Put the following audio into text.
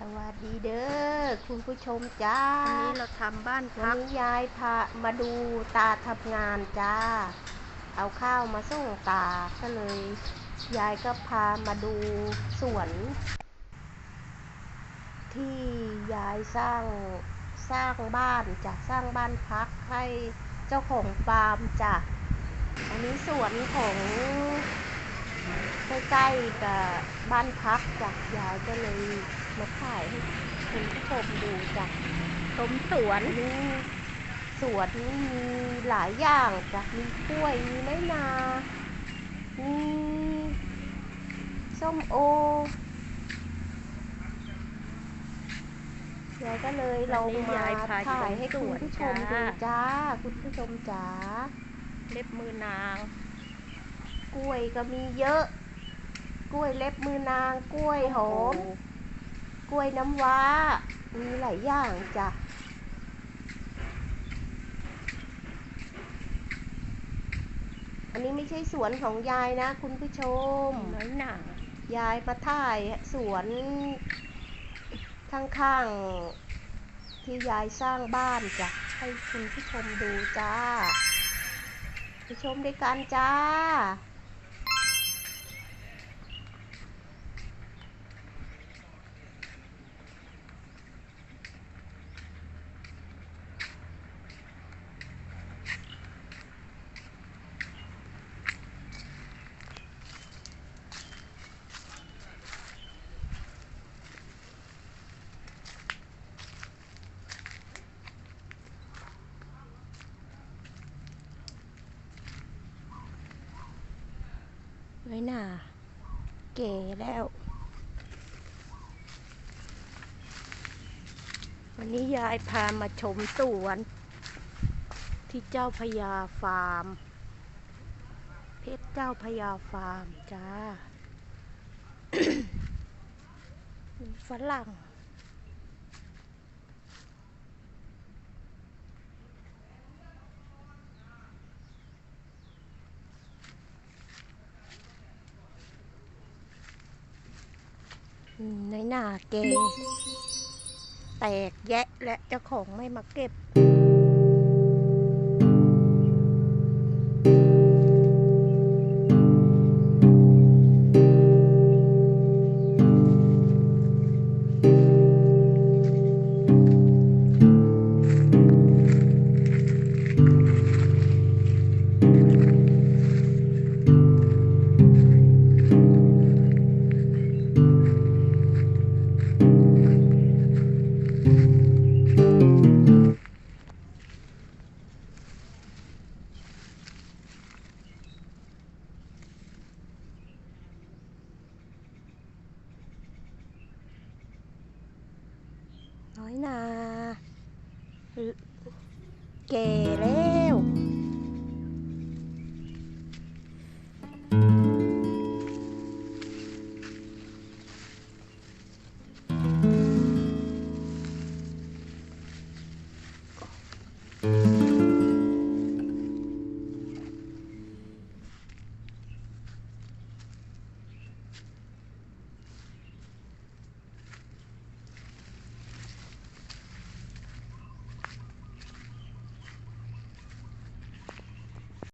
สวัสดีเด้อคุณผู้ชมจ้า วันนี้เราทำบ้านวันพักนี้ยายพามาดูตาทำงานจ้า เอาข้าวมาส่งตาก็เลย ยายก็พามาดูสวน ที่ยายสร้างสร้างบ้านจ้ะสร้างบ้านพักให้เจ้าของฟาร์มจ้ะอันนี้สวนของ ใกล้ๆกับบ้านพักจ้ะยายก็เลยมาถ่ายให้คุณผู้ชมดูจ้ะชมสวนนี่สวนนี่มีหลายอย่างจ้ะมีกล้วยมีไม้นามีส้มโอยายก็เลยลองมาถ่ายให้คุณผู้ชมดูจ้า คุณผู้ชมจ๋าเล็บมือนาง กล้วยก็มีเยอะ กล้วยเล็บมือนาง กล้วยหอม กล้วยน้ำว้า มีหลายอย่างจ้ะ อันนี้ไม่ใช่สวนของยายนะคุณผู้ชม น้อยหนายายมาถ่ายสวนข้างๆ ที่ยายสร้างบ้านจ้ะ ให้คุณผู้ชมดูจ้าไปชมด้วยกันจ้า น้ยหน่าเก๋แล้ว วันนี้ยายพามาชมสวน ที่เจ้าพญาฟาร์ม เพชรเจ้าพญาฟาร์มจ้าฝรั่ง น้อยหนาเก แตกแยะและเจ้าของไม่มาเก็บ น้อยหนาเก๋แล้ว